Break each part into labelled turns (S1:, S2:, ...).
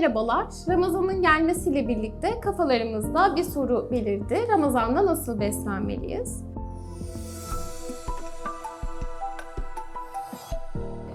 S1: merhabalar. Ramazan'ın gelmesiyle birlikte kafalarımızda bir soru belirdi. Ramazan'da nasıl beslenmeliyiz?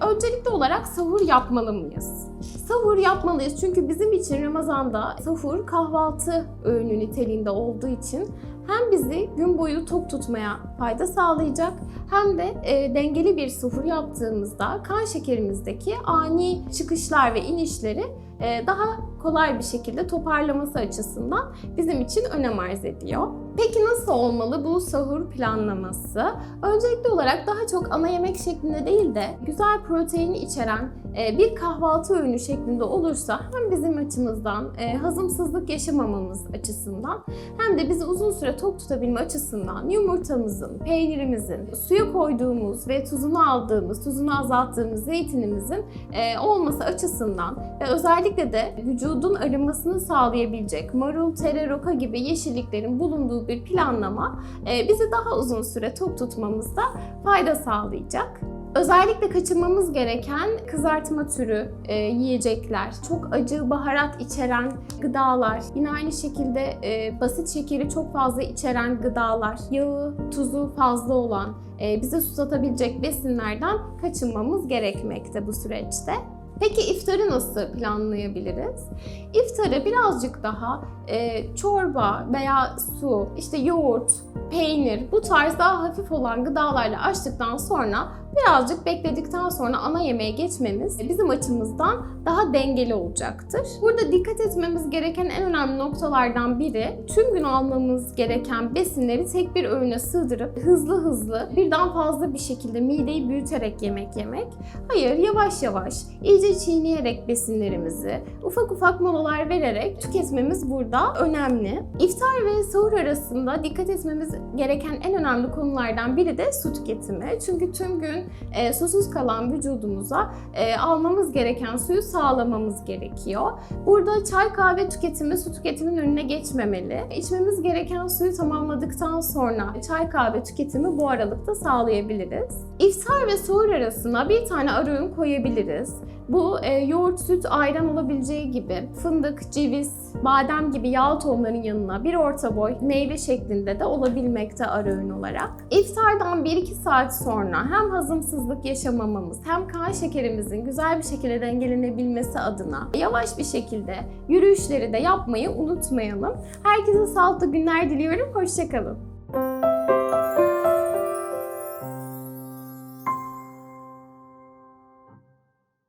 S1: Öncelikli olarak sahur yapmalı mıyız? Sahur yapmalıyız çünkü bizim için Ramazan'da sahur kahvaltı öğünü niteliğinde olduğu için hem bizi gün boyu tok tutmaya fayda sağlayacak hem de e, dengeli bir sahur yaptığımızda kan şekerimizdeki ani çıkışlar ve inişleri e, daha kolay bir şekilde toparlaması açısından bizim için önem arz ediyor. Peki nasıl olmalı bu sahur planlaması? Öncelikli olarak daha çok ana yemek şeklinde değil de güzel protein içeren e, bir kahvaltı öğünü şeklinde olursa hem bizim açımızdan e, hazımsızlık yaşamamamız açısından hem de bizi uzun süre tok tutabilme açısından yumurtamızın, peynirimizin, suya koyduğumuz ve tuzunu aldığımız, tuzunu azalttığımız zeytinimizin e, olması açısından ve özellikle de vücudun arınmasını sağlayabilecek marul, tere, roka gibi yeşilliklerin bulunduğu bir planlama e, bizi daha uzun süre tok tutmamızda fayda sağlayacak. Özellikle kaçırmamız gereken kızartma türü e, yiyecekler, çok acı baharat içeren gıdalar, yine aynı şekilde e, basit şekeri çok fazla içeren gıdalar, yağı, tuzu fazla olan, e, bizi susatabilecek besinlerden kaçınmamız gerekmekte bu süreçte. Peki iftarı nasıl planlayabiliriz? İftarı birazcık daha e, çorba veya su, işte yoğurt, peynir bu tarz daha hafif olan gıdalarla açtıktan sonra birazcık bekledikten sonra ana yemeğe geçmemiz bizim açımızdan daha dengeli olacaktır. Burada dikkat etmemiz gereken en önemli noktalardan biri tüm gün almamız gereken besinleri tek bir öğüne sığdırıp hızlı hızlı birden fazla bir şekilde mideyi büyüterek yemek yemek. Hayır yavaş yavaş iyice çiğneyerek besinlerimizi ufak ufak molalar vererek tüketmemiz burada önemli. İftar ve sahur arasında dikkat etmemiz gereken en önemli konulardan biri de su tüketimi. Çünkü tüm gün e, susuz kalan vücudumuza e, almamız gereken suyu sağlamamız gerekiyor. Burada çay kahve tüketimi su tüketiminin önüne geçmemeli. İçmemiz gereken suyu tamamladıktan sonra çay kahve tüketimi bu aralıkta sağlayabiliriz. İftar ve sahur arasına bir tane ara öğün koyabiliriz. Bu e, yoğurt, süt, ayran olabileceği gibi fındık, ceviz, badem gibi yağ tohumların yanına bir orta boy meyve şeklinde de olabilmekte ara öğün olarak. İftardan 1-2 saat sonra hem hazımsızlık yaşamamamız hem kan şekerimizin güzel bir şekilde dengelenebilmesi adına yavaş bir şekilde yürüyüşleri de yapmayı unutmayalım. Herkese sağlıklı günler diliyorum. Hoşçakalın.